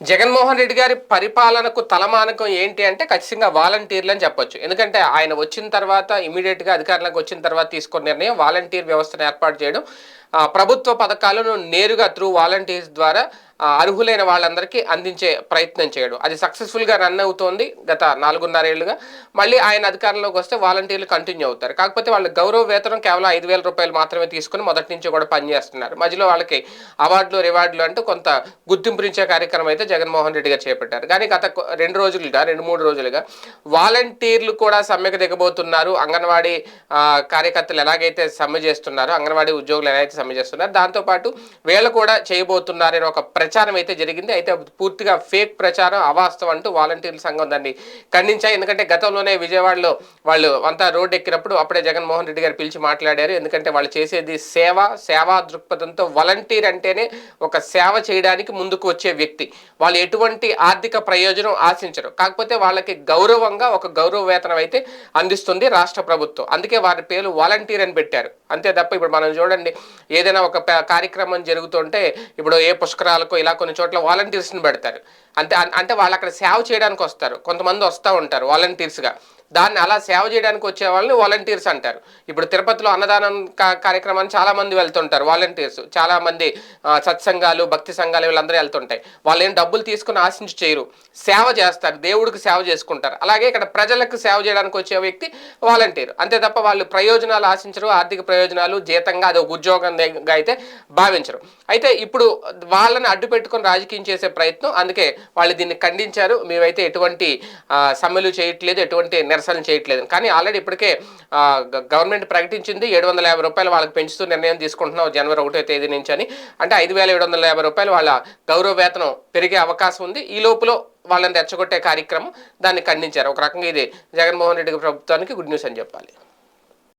జగన్మోహన్ రెడ్డి గారి పరిపాలనకు తలమానకం ఏంటి అంటే ఖచ్చితంగా వాలంటీర్లు అని చెప్పొచ్చు. ఎందుకంటే ఆయన వచ్చిన తర్వాత ఇమీడియట్గా అధికారంలోకి వచ్చిన తర్వాత తీసుకున్న నిర్ణయం వాలంటీర్ వ్యవస్థను ఏర్పాటు చేయడం ప్రభుత్వ పథకాలను నేరుగా త్రూ వాలంటీర్స్ ద్వారా అర్హులైన వాళ్ళందరికీ అందించే ప్రయత్నం చేయడం. అది సక్సెస్ఫుల్గా రన్ అవుతోంది గత నాలుగున్నరేళ్ళుగా మళ్ళీ ఆయన అధికారంలోకి వస్తే వాలంటీర్లు కంటిన్యూ అవుతారు. కాకపోతే వాళ్ళ గౌరవ వేతనం కేవలం ఐదు వేల రూపాయలు మాత్రమే తీసుకుని మొదటి నుంచి కూడా పనిచేస్తున్నారు. మధ్యలో వాళ్ళకి అవార్డులు రివార్డులు అంటూ కొంత గుర్తింపునిచ్చే కార్యక్రమం అయితే జగన్మోహన్ రెడ్డి గారు చేపట్టారు. కానీ గత రెండు రోజులుగా రెండు మూడు రోజులుగా వాలంటీర్లు కూడా సమ్మెకు దిగబోతున్నారు. అంగన్వాడీ కార్యకర్తలు ఎలాగైతే సమ్మె చేస్తున్నారో అంగన్వాడీ ఉద్యోగులు ఎలాగైతే సమ్మె చేస్తున్నారు దాంతోపాటు వీళ్ళు కూడా చేయబోతున్నారని ఒక ప్రచారం అయితే జరిగింది. అయితే పూర్తిగా ఫేక్ ప్రచారం అవాస్తవం అంటూ వాలంటీర్ల సంఘం దాన్ని ఖండించాయి. ఎందుకంటే గతంలోనే విజయవాడలో వాళ్ళు అంతా రోడ్డు ఎక్కినప్పుడు అప్పుడే జగన్మోహన్ రెడ్డి గారు పిలిచి మాట్లాడారు. ఎందుకంటే వాళ్ళు చేసేది సేవ సేవా దృక్పథంతో వాలంటీర్ అంటేనే ఒక సేవ చేయడానికి ముందుకు వచ్చే వ్యక్తి. వాళ్ళు ఎటువంటి ఆర్థిక ప్రయోజనం ఆశించరు. కాకపోతే వాళ్ళకి గౌరవంగా ఒక గౌరవ వేతనం అయితే అందిస్తుంది రాష్ట్ర ప్రభుత్వం. అందుకే వారి పేరు వాలంటీర్ అని పెట్టారు. అంతే తప్ప ఇప్పుడు మనం చూడండి ఏదైనా ఒక కార్యక్రమం జరుగుతుంటే ఇప్పుడు ఏ పుష్కరాలకు ఇలా కొన్ని చోట్ల వాలంటీర్స్ని పెడతారు. అంతే అంటే వాళ్ళు అక్కడ సేవ చేయడానికి వస్తారు. కొంతమంది వస్తూ ఉంటారు వాలంటీర్స్గా దాన్ని అలా సేవ చేయడానికి వచ్చే వాళ్ళని వాలంటీర్స్ అంటారు. ఇప్పుడు తిరుపతిలో అన్నదానం కార్యక్రమాన్ని చాలామంది వెళ్తుంటారు వాలంటీర్స్ చాలామంది సత్సంగాలు భక్తి సంఘాలు వీళ్ళందరూ వెళ్తుంటాయి. వాళ్ళు ఏం డబ్బులు తీసుకుని ఆశించి చేయరు. సేవ చేస్తారు దేవుడికి సేవ చేసుకుంటారు. అలాగే ఇక్కడ ప్రజలకు సేవ చేయడానికి వచ్చే వ్యక్తి వాలంటీర్ అంతే తప్ప వాళ్ళు ప్రయోజనాలు ఆశించరు ఆర్థిక ప్రయోజనాలు జీతంగా అది ఒక ఉద్యోగంగా అయితే భావించరు. అయితే ఇప్పుడు వాళ్ళని అడ్డు పెట్టుకొని రాజకీయం చేసే ప్రయత్నం అందుకే వాళ్ళు దీన్ని ఖండించారు. మేమైతే ఎటువంటి సమ్మెలు చేయట్లేదు ఎటువంటి నిరసన చేయట్లేదు. కానీ ఆల్రెడీ ఇప్పటికే గవర్నమెంట్ ప్రకటించింది ఏడు వందల యాభై రూపాయలు వాళ్ళకి పెంచుతూ నిర్ణయం తీసుకుంటున్నాం జనవరి ఒకటో తేదీ నుంచి అని. అంటే ఐదు వేల ఏడు వందల యాభై రూపాయలు వాళ్ళ గౌరవ వేతనం పెరిగే అవకాశం ఉంది. ఈ లోపల వాళ్ళని రెచ్చగొట్టే కార్యక్రమం దాన్ని ఖండించారు. ఒక రకంగా ఇది జగన్మోహన్ రెడ్డి ప్రభుత్వానికి గుడ్ న్యూస్ అని చెప్పాలి.